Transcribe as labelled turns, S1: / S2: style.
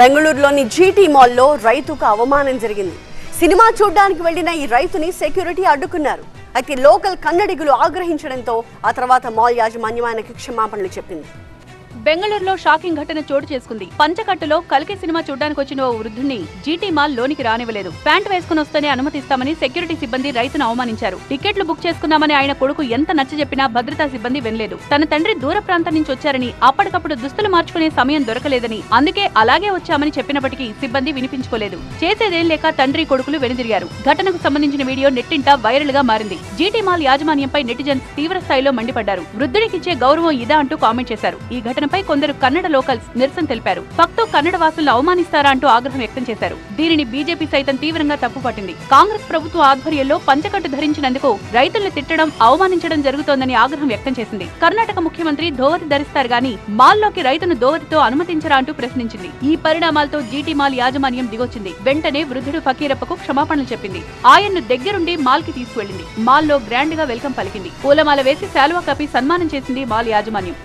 S1: బెంగళూరులోని జీటీ మాల్లో రైతుకు అవమానం జరిగింది. సినిమా చూడ్డానికి వెళ్ళిన ఈ రైతుని సెక్యూరిటీ అడ్డుకున్నారు. అయితే లోకల్ కన్నడిగులు ఆగ్రహించడంతో ఆ తర్వాత మాల్ యాజమాన్యం ఆయనకి క్షమాపణలు చెప్పింది.
S2: బెంగళూరులో షాకింగ్ ఘటన చోటు చేసుకుంది. పంచకట్టులో కల్కి సినిమా చూడ్డానికి వచ్చిన ఓ వృద్ధుడిని జీటీ మాల్ లోనికి రానివ్వలేదు. ప్యాంట్ వేసుకుని వస్తేనే అనుమతిస్తామని సెక్యూరిటీ సిబ్బంది రైతును అవమానించారు. టికెట్లు బుక్ చేసుకున్నామని ఆయన కొడుకు ఎంత నచ్చ చెప్పినా భద్రతా సిబ్బంది వినలేదు. తన తండ్రి దూర ప్రాంతం నుంచి వచ్చారని అప్పటికప్పుడు దుస్తులు మార్చుకునే సమయం దొరకలేదని అందుకే అలాగే వచ్చామని చెప్పినప్పటికీ సిబ్బంది వినిపించుకోలేదు. చేసేదేం లేక తండ్రి కొడుకులు వెనుదిరిగారు. ఘటనకు సంబంధించిన వీడియో నెట్టింట వైరల్గా మారింది. జీటీ మాల్ యాజమాన్యంపై నెటిజన్స్ తీవ్ర స్థాయిలో మండిపడ్డారు. వృద్ధుడికిచ్చే గౌరవం ఇదా అంటూ కామెంట్ చేశారు. ఈ ఘటన ఘటనపై కొందరు కన్నడ లోకల్స్ నిరసన తెలిపారు. ఫక్తో కన్నడ వాసులను అవమానిస్తారా అంటూ ఆగ్రహం వ్యక్తం చేశారు. దీనిని బీజేపీ సైతం తీవ్రంగా తప్పుపట్టింది. కాంగ్రెస్ ప్రభుత్వ ఆధ్వర్యంలో పంచకట్టు ధరించినందుకు రైతులను తిట్టడం అవమానించడం జరుగుతోందని ఆగ్రహం వ్యక్తం చేసింది. కర్ణాటక ముఖ్యమంత్రి ధోవతి ధరిస్తారు గాని మాల్లోకి రైతును ధోవతితో అనుమతించరా అంటూ ప్రశ్నించింది. ఈ పరిణామాలతో జీటీ మాల్ యాజమాన్యం దిగొచ్చింది. వెంటనే వృద్ధుడు ఫకీరప్పకు క్షమాపణలు చెప్పింది. ఆయన్ను దగ్గరుండి మాల్కి తీసుకువెళ్ళింది మాల్లో గ్రాండ్గా వెల్కమ్ పలికింది. పూలమాల వేసి శాలువా కప్పి సన్మానం చేసింది మాల్ యాజమాన్యం.